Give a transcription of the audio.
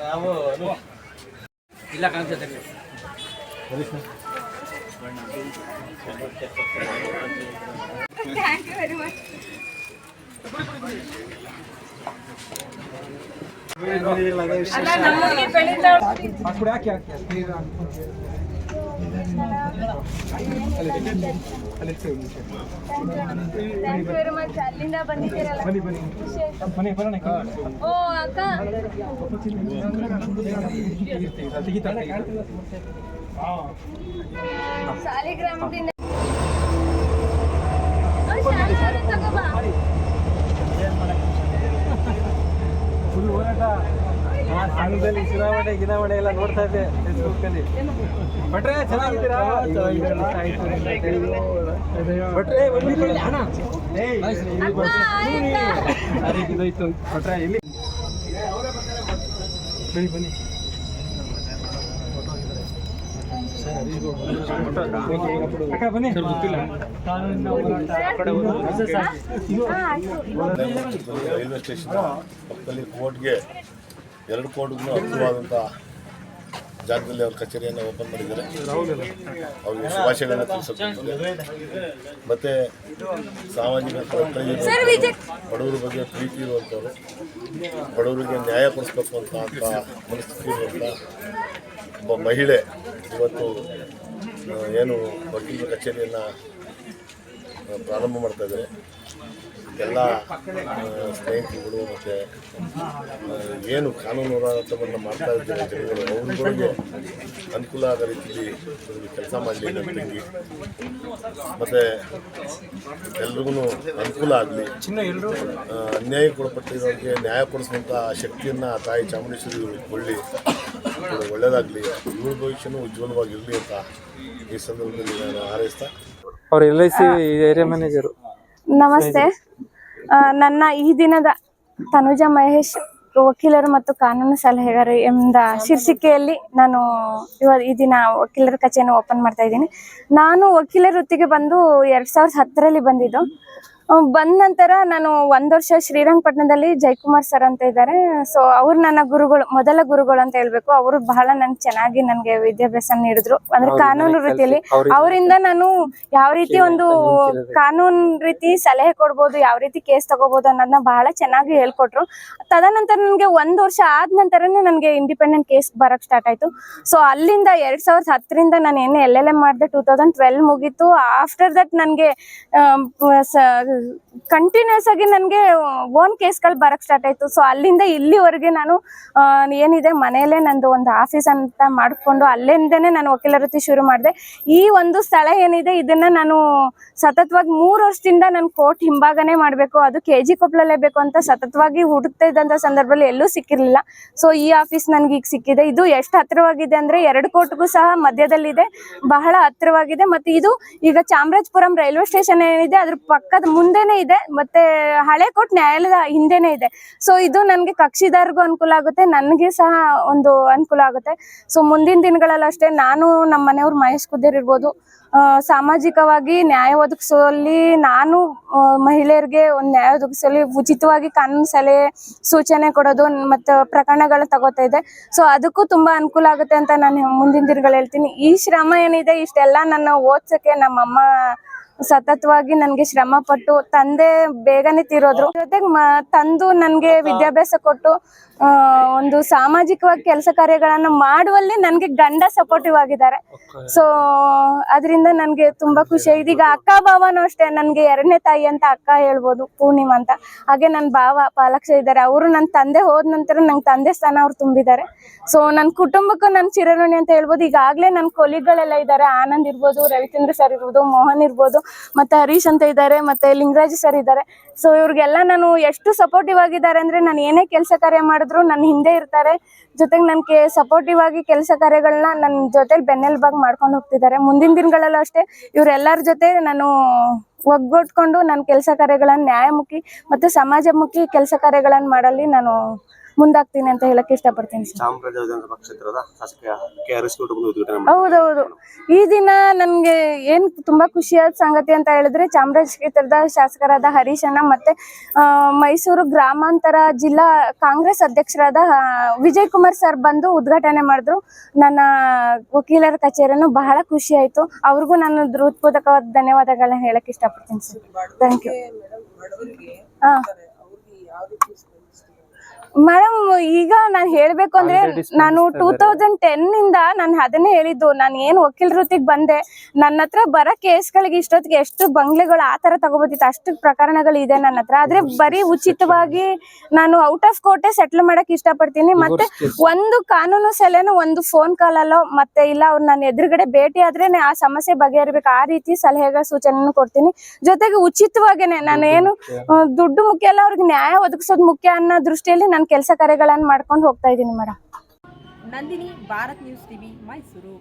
ನಾವು ಇಲ್ಲ ಕಾಣಿಸುತ್ತೆ ಥ್ಯಾಂಕ್ ಯು ವೆರಿ ಮಚ್ ಅಲ್ಲ ಥ್ಯಾಂಕ್ ಯು ಅಲ್ಲಿಂದ. ಓ ಅಕ್ಕ ಸಾಲಿಗ್ರಾಮದಿಂದ ಆ ಚುನಾವಣೆ ಗಿನಾವಣೆ ಎಲ್ಲ ನೋಡ್ತಾ ಇದ್ದೆ ಭಟ್ರೆ ಚೆನ್ನಾಗಿದ್ದೀರಾ? ಇಲ್ಲಿ. ರೈಲ್ವೆ ಸ್ಟೇಷನ್ ಪಕ್ಕದಲ್ಲಿ ಕೋರ್ಟ್ಗೆ ಎರಡು ಕೋಟಿಗೂ ಹತ್ತಿರವಾದಂಥ ಜಾಗದಲ್ಲಿ ಅವ್ರ ಕಚೇರಿಯನ್ನು ಓಪನ್ ಮಾಡಿದ್ದಾರೆ. ಅವ್ರಿಗೆ ಶುಭಾಶಯಗಳನ್ನ ತಿಳಿಸೋಕೆ ಮತ್ತು ಸಾಮಾಜಿಕ ಕಳಕಳಿ ಬಡವರ ಬಗ್ಗೆ ಪ್ರೀತಿ ಇರುವಂಥವ್ರು ಬಡವರಿಗೆ ನ್ಯಾಯ ಕೊಡಿಸ್ಬೇಕು ಅಂತ ಅಂತ ಮನಸ್ಥಿತಿ ಇರುವಂಥ ಒಬ್ಬ ಮಹಿಳೆ ಇವತ್ತು ಏನು ವಕೀಲರ ಕಚೇರಿಯನ್ನು ಪ್ರಾರಂಭ ಮಾಡ್ತಾ ಇದ್ದಾರೆ. ಎಲ್ಲ ಸ್ನೇಹಿತರುಗಳು ಮತ್ತು ಏನು ಕಾನೂನು ಹೋರಾಟವನ್ನು ಮಾಡ್ತಾ ಇದ್ದಾರೆ ಜನಗಳು ಅವ್ರಿಗೆ ಅನುಕೂಲ ಆದ ರೀತಿಯಲ್ಲಿ ಕೆಲಸ ಮಾಡಲಿ ತಂಗಿ. ಮತ್ತು ಎಲ್ರಿಗೂ ಅನುಕೂಲ ಆಗಲಿ. ಚಿನ್ನ ಎಲ್ಲರೂ ಅನ್ಯಾಯಕ್ಕೊಳಪಟ್ಟಿರೋರಿಗೆ ನ್ಯಾಯ ಕೊಡಿಸುವಂಥ ಶಕ್ತಿಯನ್ನು ತಾಯಿ ಚಾಮುಂಡೇಶ್ವರಿ ಕೊಳ್ಳಿ ಒಳ್ಳೆಯದಾಗಲಿ ಇವ್ರ ಭವಿಷ್ಯನೂ ಉಜ್ವಲವಾಗಿರಲಿ ಅಂತ ಈ ಸಂದರ್ಭದಲ್ಲಿ ನಾನು ಹಾರೈಸ್ತಾ ಅವ್ರ ಎಲ್ ಏರಿಯಾ ಮ್ಯಾನೇಜರು ನಮಸ್ತೆ. ನನ್ನ ಈ ದಿನದ ತನುಜ ಮಹೇಶ್ ವಕೀಲರು ಮತ್ತು ಕಾನೂನು ಸಲಹೆಗಾರ ಎಂಬ ಶೀರ್ಷಿಕೆಯಲ್ಲಿ ನಾನು ಇವ ಈ ದಿನ ವಕೀಲರ ಕಚೇರಿಯನ್ನು ಓಪನ್ ಮಾಡ್ತಾ ಇದ್ದೀನಿ. ನಾನು ವಕೀಲರ ವೃತ್ತಿಗೆ ಬಂದು ಎರಡ್ ಸಾವಿರದ ಹತ್ತರಲ್ಲಿ ಬಂದಿದ್ದು. ಬಂದ ನಂತರ ನಾನು ಒಂದ್ ವರ್ಷ ಶ್ರೀರಂಗಪಟ್ಟಣದಲ್ಲಿ ಜಯಕುಮಾರ್ ಸರ್ ಅಂತ ಇದ್ದಾರೆ ಸೊ ಅವ್ರು ನನ್ನ ಗುರುಗಳು ಮೊದಲ ಗುರುಗಳು ಅಂತ ಹೇಳ್ಬೇಕು. ಅವರು ಬಹಳ ನನ್ ಚೆನ್ನಾಗಿ ನನಗೆ ವಿದ್ಯಾಭ್ಯಾಸ ನೀಡಿದ್ರು. ಅಂದ್ರೆ ಕಾನೂನು ರೀತಿಯಲ್ಲಿ ಅವರಿಂದ ನಾನು ಯಾವ ರೀತಿ ಒಂದು ಕಾನೂನು ರೀತಿ ಸಲಹೆ ಕೊಡ್ಬೋದು ಯಾವ ರೀತಿ ಕೇಸ್ ತಗೋಬಹುದು ಅನ್ನೋದನ್ನ ಬಹಳ ಚೆನ್ನಾಗಿ ಹೇಳ್ಕೊಟ್ರು. ತದನಂತರ ನನಗೆ ಒಂದ್ ವರ್ಷ ಆದ ನಂತರನೇ ನನಗೆ ಇಂಡಿಪೆಂಡೆಂಟ್ ಕೇಸ್ ಬರಕ್ ಸ್ಟಾರ್ಟ್ ಆಯ್ತು. ಸೊ ಅಲ್ಲಿಂದ ಎರಡ್ ಸಾವಿರದ ಹತ್ತರಿಂದ ನಾನು ಏನು ಎಲ್ ಎಲ್ ಎಂ ಮಾಡಿದೆ. ಟೂ ತೌಸಂಡ್ ಟ್ವೆಲ್ ಮುಗೀತು. ಆಫ್ಟರ್ ದಟ್ ನನಗೆ ಕಂಟಿನ್ಯೂಸ್ ಆಗಿ ನನಗೆ ಓನ್ ಕೇಸ್ಗಳು ಬರಕ್ ಸ್ಟಾರ್ಟ್ ಆಯ್ತು. ಸೊ ಅಲ್ಲಿಂದ ಇಲ್ಲಿವರೆಗೆ ನಾನು ಏನಿದೆ, ಮನೆಯಲ್ಲೇ ನಂದು ಒಂದು ಆಫೀಸ್ ಅಂತ ಮಾಡಿಕೊಂಡು ಅಲ್ಲಿಂದನೇ ನಾನು ವಕೀಲ ವೃತ್ತಿ ಶುರು ಮಾಡಿದೆ. ಈ ಒಂದು ಸ್ಥಳ ಏನಿದೆ, ಇದನ್ನ ನಾನು ಸತತವಾಗಿ ಮೂರು ವರ್ಷದಿಂದ ನಾನು ಕೋರ್ಟ್ ಹಿಂಭಾಗನೆ ಮಾಡಬೇಕು. ಅದು ಕೆ ಜಿ ಬೇಕು ಅಂತ ಸತತವಾಗಿ ಹುಡುಕ್ತಾ ಇದ್ದಂಥ ಸಂದರ್ಭದಲ್ಲಿ ಎಲ್ಲೂ ಸಿಕ್ಕಿರಲಿಲ್ಲ. ಸೊ ಈ ಆಫೀಸ್ ನನಗೆ ಈಗ ಸಿಕ್ಕಿದೆ. ಇದು ಎಷ್ಟು ಹತ್ತಿರವಾಗಿದೆ ಅಂದ್ರೆ ಎರಡು ಕೋರ್ಟ್ಗೂ ಸಹ ಮಧ್ಯದಲ್ಲಿದೆ. ಬಹಳ ಹತ್ತಿರವಾಗಿದೆ. ಮತ್ತೆ ಇದು ಈಗ ಚಾಮರಾಜಪುರಂ ರೈಲ್ವೆ ಸ್ಟೇಷನ್ ಏನಿದೆ, ಅದ್ರ ಪಕ್ಕದ ಮುಂದೆನೆ ಇದೆ, ಮತ್ತೆ ಹಳೆ ಕೋರ್ಟ್ ನ್ಯಾಯಾಲಯದ ಹಿಂದೆನೆ ಇದೆ. ಸೊ ಇದು ನನಗೆ ಕಕ್ಷಿದಾರ್ಗೂ ಅನುಕೂಲ ಆಗುತ್ತೆ, ನನಗೆ ಸಹ ಒಂದು ಅನುಕೂಲ ಆಗುತ್ತೆ. ಸೊ ಮುಂದಿನ ದಿನಗಳಲ್ಲಿ ಅಷ್ಟೇ ನಾನು ನಮ್ಮ ಮನೆಯವ್ರು ಮಹೇಶ್ ಕುದ್ದೇರ್ ಇರ್ಬೋದು. ಸಾಮಾಜಿಕವಾಗಿ ನ್ಯಾಯ ಒದಗಿಸುವಲ್ಲಿ ನಾನು ಮಹಿಳೆಯರಿಗೆ ಒಂದು ನ್ಯಾಯ ಒದಗಿಸಲಿ ಉಚಿತವಾಗಿ ಕಾನೂನು ಸಲಹೆ ಸೂಚನೆ ಕೊಡೋದು ಮತ್ತು ಪ್ರಕರಣಗಳು ತಗೋತಾ ಇದೆ ಸೊ ಅದಕ್ಕೂ ತುಂಬಾ ಅನುಕೂಲ ಆಗುತ್ತೆ ಅಂತ ನಾನು ಮುಂದಿನ ದಿನಗಳು ಹೇಳ್ತೀನಿ. ಈ ಶ್ರಮ ಏನಿದೆ, ಇಷ್ಟೆಲ್ಲ ನನ್ನ ಓದ್ಸೋಕ್ಕೆ ನಮ್ಮಮ್ಮ ಸತತವಾಗಿ ನನಗೆ ಶ್ರಮ ಪಟ್ಟು ತಂದೆ ಬೇಗನೆ ತಿರೋದ್ರು. ಜೊತೆಗೆ ತಂದು ನನಗೆ ವಿದ್ಯಾಭ್ಯಾಸ ಕೊಟ್ಟು ಒಂದು ಸಾಮಾಜಿಕವಾಗಿ ಕೆಲಸ ಕಾರ್ಯಗಳನ್ನ ಮಾಡುವಲ್ಲಿ ನನಗೆ ಗಂಡ ಸಪೋರ್ಟಿವ್ ಆಗಿದ್ದಾರೆ. ಸೊ ಅದರಿಂದ ನನಗೆ ತುಂಬಾ ಖುಷಿ. ಆಗಿದೆ ಈಗ ಅಕ್ಕ ಭಾವನೂ ಅಷ್ಟೇ ನನಗೆ ಎರಡನೇ ತಾಯಿ ಅಂತ ಅಕ್ಕ ಹೇಳ್ಬೋದು ಪೂರ್ಣಿಮಾ ಅಂತ. ಹಾಗೆ ನನ್ನ ಭಾವ ಪಾಲಕ್ಷ ಇದ್ದಾರೆ. ಅವರು ನನ್ನ ತಂದೆ ಹೋದ ನಂತರ ನಂಗೆ ತಂದೆ ಸ್ಥಾನ ಅವ್ರು ತುಂಬಿದ್ದಾರೆ. ಸೊ ನನ್ನ ಕುಟುಂಬಕ್ಕೂ ನನ್ನ ಚಿರಋಣಿ ಅಂತ ಹೇಳ್ಬೋದು. ಈಗಾಗಲೇ ನನ್ನ ಕೊಲಿಗಳೆಲ್ಲ ಇದ್ದಾರೆ. ಆನಂದ್ ಇರ್ಬೋದು ರವಿಚಂದ್ರ ಸರ್ ಇರ್ಬೋದು ಮೋಹನ್ ಇರ್ಬೋದು ಮತ್ತೆ ಹರೀಶ್ ಅಂತ ಇದ್ದಾರೆ ಮತ್ತೆ ಲಿಂಗರಾಜ್ ಸರ್ ಇದ್ದಾರೆ. ಸೊ ಇವ್ರಿಗೆಲ್ಲ ನಾನು ಎಷ್ಟು ಸಪೋರ್ಟಿವ್ ಆಗಿದ್ದಾರೆ ಅಂದ್ರೆ ನಾನು ಏನೇ ಕೆಲಸ ಕಾರ್ಯ ಮಾಡಿದ್ರು ನನ್ನ ಹಿಂದೆ ಇರ್ತಾರೆ. ಜೊತೆಗೆ ನನಗೆ ಸಪೋರ್ಟಿವ್ ಆಗಿ ಕೆಲಸ ಕಾರ್ಯಗಳನ್ನ ನನ್ನ ಜೊತೆಲಿ ಬೆನ್ನೆಲುಬಾಗಿ ಮಾಡ್ಕೊಂಡು ಹೋಗ್ತಿದ್ದಾರೆ. ಮುಂದಿನ ದಿನಗಳಲ್ಲೂ ಅಷ್ಟೇ ಇವರೆಲ್ಲರ ಜೊತೆ ನಾನು ಒಗ್ಗೂಡ್ಕೊಂಡು ನನ್ನ ಕೆಲಸ ಕಾರ್ಯಗಳನ್ನ ನ್ಯಾಯಮುಖಿ ಮತ್ತು ಸಮಾಜಮುಖಿ ಕೆಲಸ ಕಾರ್ಯಗಳನ್ನು ಮಾಡಲ್ಲಿ ನಾನು ಮುಂದಾಗ್ತೀನಿ ಅಂತ ಹೇಳಕ್ ಇಷ್ಟಪಡ್ತೀನಿ ಸರ್. ಚಾಮರಾಜ ವಿಧಾನಸಭಾ ಕ್ಷೇತ್ರದ ಶಾಸಕ ಕೆ ಆರ್ ಎಸ್ ಕುಟುಂಬದ ಉದ್ಘಾಟನೆ ಮಾಡಿ ಹೌದೌದು. ಈ ದಿನ ನನ್ಗೆ ಏನ್ ತುಂಬಾ ಖುಷಿಯಾದ ಸಂಗತಿ ಅಂತ ಹೇಳಿದ್ರೆ ಚಾಮರಾಜ ಕ್ಷೇತ್ರದ ಶಾಸಕರಾದ ಹರೀಶ್ ಅಣ್ಣ ಮತ್ತೆ ಆ, ಮೈಸೂರು ಗ್ರಾಮಾಂತರ ಜಿಲ್ಲಾ ಕಾಂಗ್ರೆಸ್ ಅಧ್ಯಕ್ಷರಾದ ಆ, ವಿಜಯ್ ಕುಮಾರ್ ಸರ್ ಬಂದು ಉದ್ಘಾಟನೆ ಮಾಡಿದ್ರು. ನನ್ನ ವಕೀಲರ ಕಚೇರಿಯನ್ನು ಬಹಳ ಖುಷಿ ಆಯ್ತು. ಅವ್ರಿಗೂ ನಾನು ಹೃತ್ಪೂರ್ವಕವಾದ ಧನ್ಯವಾದಗಳನ್ನ ಹೇಳಕ್ ಇಷ್ಟಪಡ್ತೀನಿ ಸರ್. ಥ್ಯಾಂಕ್ ಯು ಹಾ. ಮೇಡಮ್ ಈಗ ನಾನು ಹೇಳ್ಬೇಕು ಅಂದ್ರೆ ನಾನು ಟೂ ತೌಸಂಡ್ ಟೆನ್ ಇಂದ ನಾನು ಅದನ್ನೇ ಹೇಳಿದ್ದು. ನಾನು ಏನ್ ವಕೀಲ್ ವೃತ್ತಿಗೆ ಬಂದೆ. ನನ್ನ ಹತ್ರ ಬರೋ ಕೇಸ್ಗಳಿಗೆ ಇಷ್ಟೊತ್ತಿಗೆ ಎಷ್ಟು ಬಂಗ್ಲೆಗಳು ಆ ತರ ತಗೋಬೋದಿತ್ತು. ಅಷ್ಟು ಪ್ರಕರಣಗಳು ಇದೆ ನನ್ನ ಹತ್ರ. ಆದ್ರೆ ಬರೀ ಉಚಿತವಾಗಿ ನಾನು ಔಟ್ ಆಫ್ ಕೋರ್ಟೇ ಸೆಟ್ಲ್ ಮಾಡಕ್ ಇಷ್ಟಪಡ್ತೀನಿ. ಮತ್ತೆ ಒಂದು ಕಾನೂನು ಸಲಹೆನೂ ಒಂದು ಫೋನ್ ಕಾಲ್ ಅಲ್ಲೋ ಮತ್ತೆ ಇಲ್ಲ ಅವ್ರು ನಾನು ಎದುರುಗಡೆ ಭೇಟಿ ಆದ್ರೆ ಆ ಸಮಸ್ಯೆ ಬಗೆಹರಿಬೇಕು. ಆ ರೀತಿ ಸಲಹೆಗಳ ಸೂಚನೆ ಕೊಡ್ತೀನಿ. ಜೊತೆಗೆ ಉಚಿತವಾಗೇನೆ ನಾನು ಏನು ದುಡ್ಡು ಮುಖ್ಯ ಅಲ್ಲ ಅವ್ರಿಗೆ ನ್ಯಾಯ ಒದಗಿಸೋದು ಮುಖ್ಯ ಅನ್ನೋ ದೃಷ್ಟಿಯಲ್ಲಿ ನಾನು ಕೆಲಸ ಕಾರ್ಯಗಳನ್ನ ಮಾಡ್ಕೊಂಡು ಹೋಗ್ತಾ ಇದ್ದೀನಿ madam Nandini Bharat news TV Mysuru.